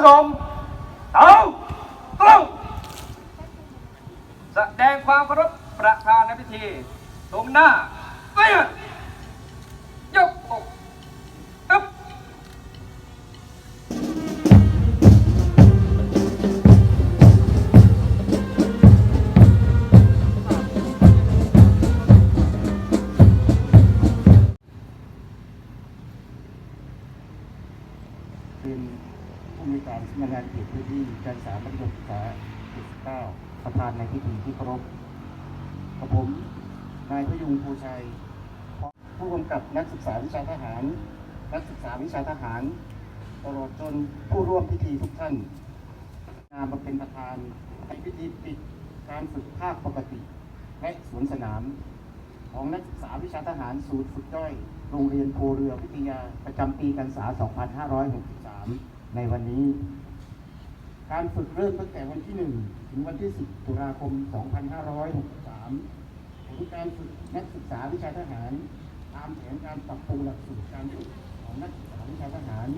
ผู้ชมเอาตรงแสดงความเคารพประธานในพิธีตรงหน้า การศึกษามัธยมศึกษาเขต19ประธานในพิธีที่เคารพกับผม นายพยุงภูชัย ผู้กำกับนักศึกษาวิชาทหาร นักศึกษาวิชาทหาร ตลอดจนผู้ร่วมพิธีทุกท่านนามมาเป็นประธานในพิธีปิดการฝึกภาคปกติ และสวนสนาม ของนักศึกษาวิชาทหารศูนย์ฝึกย่อย โรงเรียนโพเรือวิทยาประจำปีการศึกษา 2563 ในวันนี้ การฝึกเริ่มตั้งแต่วันที่ 1 ถึงวันที่ 10 ตุลาคม 2563ผลการฝึกนักศึกษาวิชาทหาร ตามแผนการปรับปรุงหลักสูตรการฝึกของนักศึกษาวิชาทหาร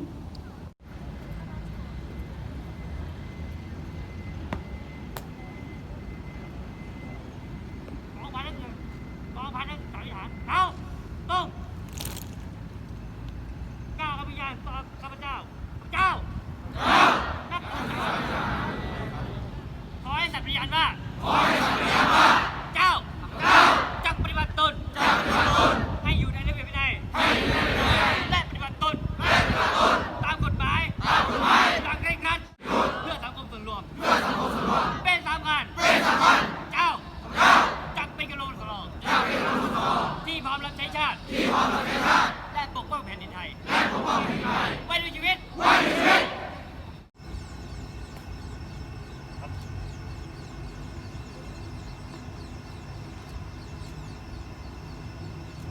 กองพันนักหนึ่งกองพันนักศึกษาวิหารเท้าตรงก้าวข้าพเจ้าต่อข้าพเจ้าข้าพเจ้านักศึกษาขอให้สัตย์ปฏิญาณว่าขอให้สัตย์ปฏิญาณว่า เจ้า เจ้าจักปฏิบัติตนจักปฏิบัติตน ให้อยู่ในระเบียบวินัยให้อยู่ในระเบียบวินัยและปฏิบัติตนและปฏิบัติตน ตามกฎหมาย ตามกฎหมายอย่างเคร่งครัดเพื่อสังคมส่วนรวม เพื่อสังคมส่วนรวม เป็นสำคัญเป็นสำคัญเจ้า จักเป็นกระโหลกสลองจักเป็นกระโหลกสลองที่พร้อมรับใช้ชาติ ที่พร้อมรับใช้ชาติ และปกป้องแผ่นดินไทย และปกป้องแผ่นดินไทย ไว้ด้วยชีวิต ไว้ด้วยชีวิต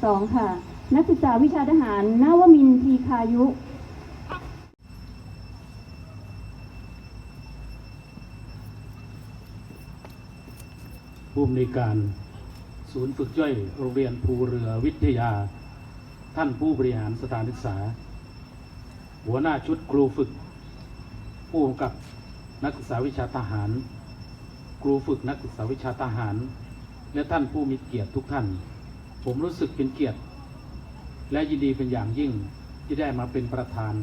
สองค่ะ นักศึกษาวิชาทหาร นาวมินทีคายุ ผู้อำนวยการศูนย์ฝึกย่อยโรงเรียนภูเรือวิทยา ท่านผู้บริหารสถานศึกษา หัวหน้าชุดครูฝึก ผู้กำกับนักศึกษาวิชาทหาร ครูฝึกนักศึกษาวิชาทหาร และท่านผู้มีเกียรติทุกท่าน ผมรู้สึกเป็นเกียรติ และยินดีเป็นอย่างยิ่งที่ได้มาเป็นประธาน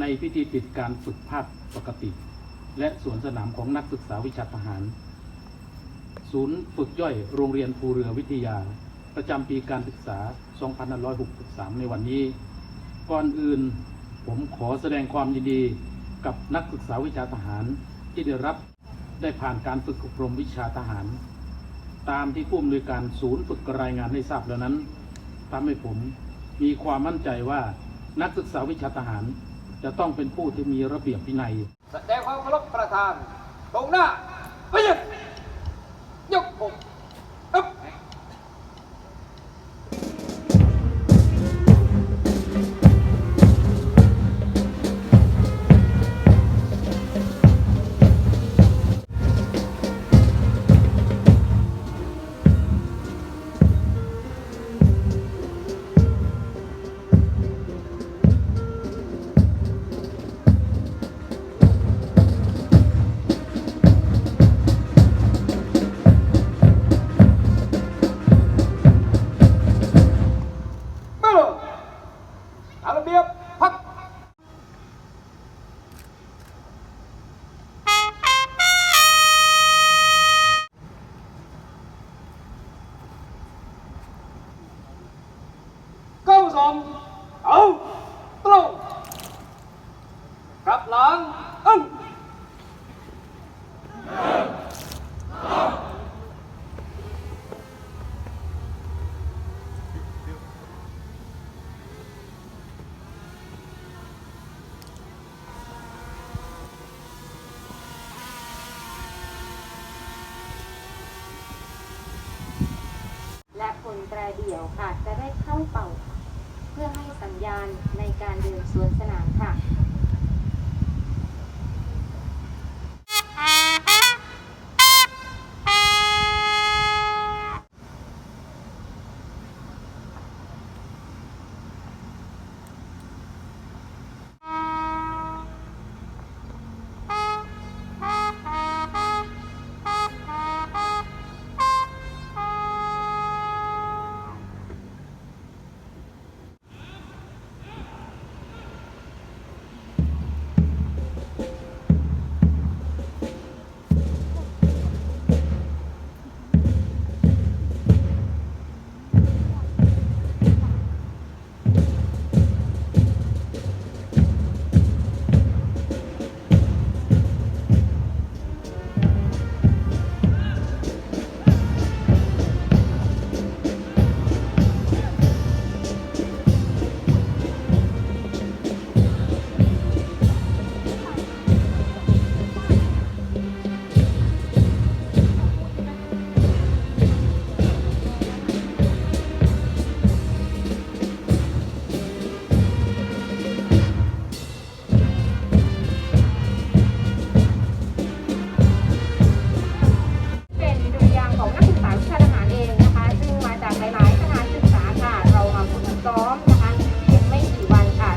ในพิธีปิดการฝึกภาคปกติ และสวนสนามของนักศึกษาวิชาทหาร ศูนย์ฝึกย่อยโรงเรียนภูเรือวิทยา ประจำปีการศึกษา 2563 ในวันนี้ ก่อนอื่นผมขอแสดงความยินดีกับนักศึกษาวิชาทหารที่ได้รับได้ผ่านการฝึกอบรมวิชาทหาร ตามที่ผู้อำนวยการศูนย์ฝึกรายงานให้ทราบแล้วนั้นทำให้ผม มีความมั่นใจว่านักศึกษาวิชาทหาร จะต้องเป็นผู้ที่มีระเบียบวินัย แสดงความเคารพประธานตรงหน้าไปยึดยกผม คนแตรเดี่ยวค่ะจะได้เข้าเป่า เพื่อให้สัญญาณในการเดินสวนสนามค่ะ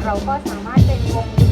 เราก็สามารถเป็นวง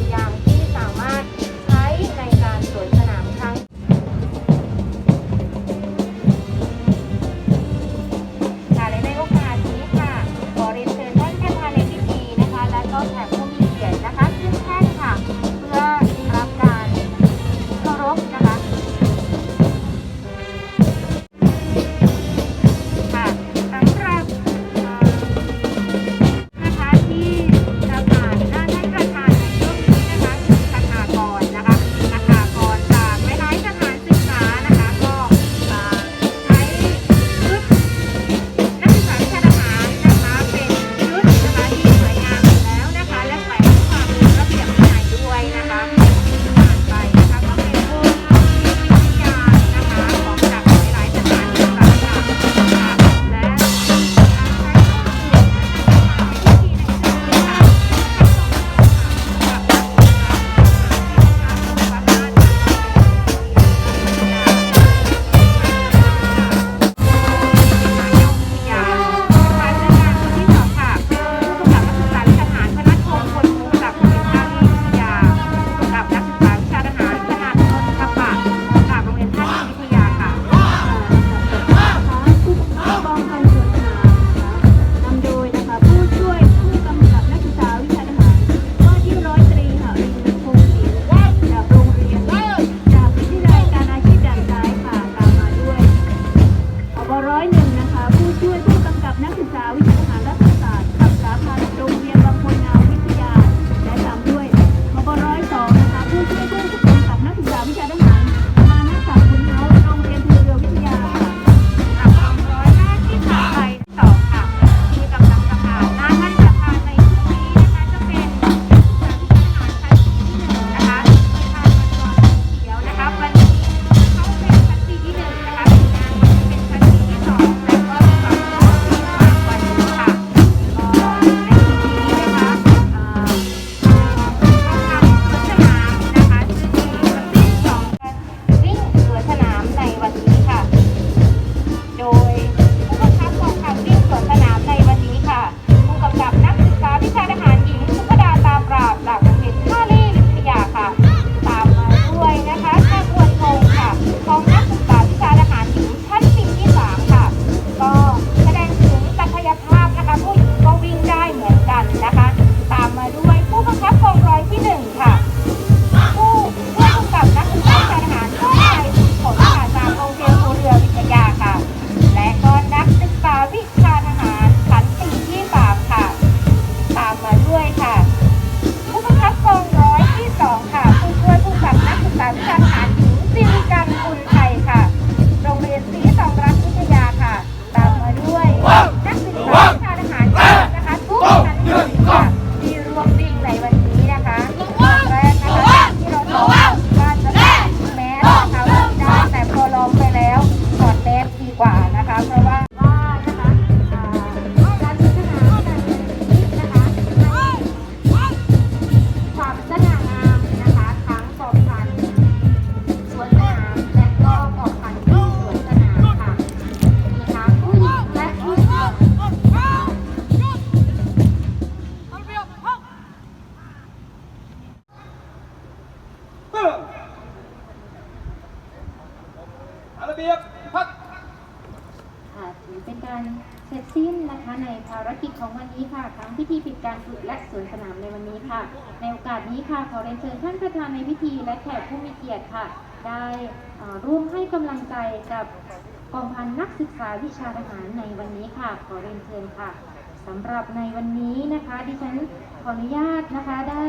ในโอกาสนี้ค่ะขอเรียนเชิญท่านประธานในพิธีและแขกผู้มีเกียรติค่ะ ได้ร่วมให้กำลังใจกับกองพันนักศึกษาวิชาทหารในวันนี้ค่ะ ขอเรียนเชิญค่ะสำหรับในวันนี้นะคะ ดิฉันขออนุญาตนะคะได้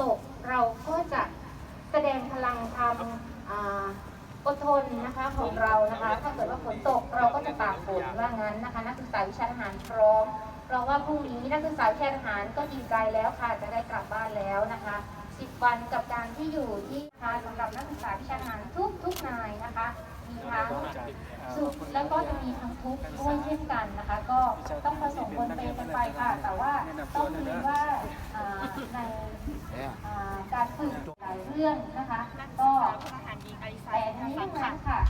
ตกเราก็จะแสดงพลังความอ่าอดทนนะคะของเรานะคะ ถ้าเกิดว่าฝนตกเราก็จะตากฝนว่างั้นนะคะ นักศึกษาวิชาทหารพร้อม เพราะว่าพรุ่งนี้นักศึกษาวิชาทหารก็ดีใจแล้วค่ะ จะได้กลับบ้านแล้วนะคะ 10 วันกับการที่อยู่ที่นะคะสำหรับนักศึกษาวิชาหารทุกทุกนายนะคะ มีทั้งสุขแล้วก็จะมีทั้งทุกข์ด้วยเช่นกันนะคะ ก็ต้องผสมปนเปกันไปค่ะ แต่ว่าต้องเรีว่าในการฝึกหลายเรื่องนะคะ ก็แต่ทั้งนี้ทั้งนั้นค่ะ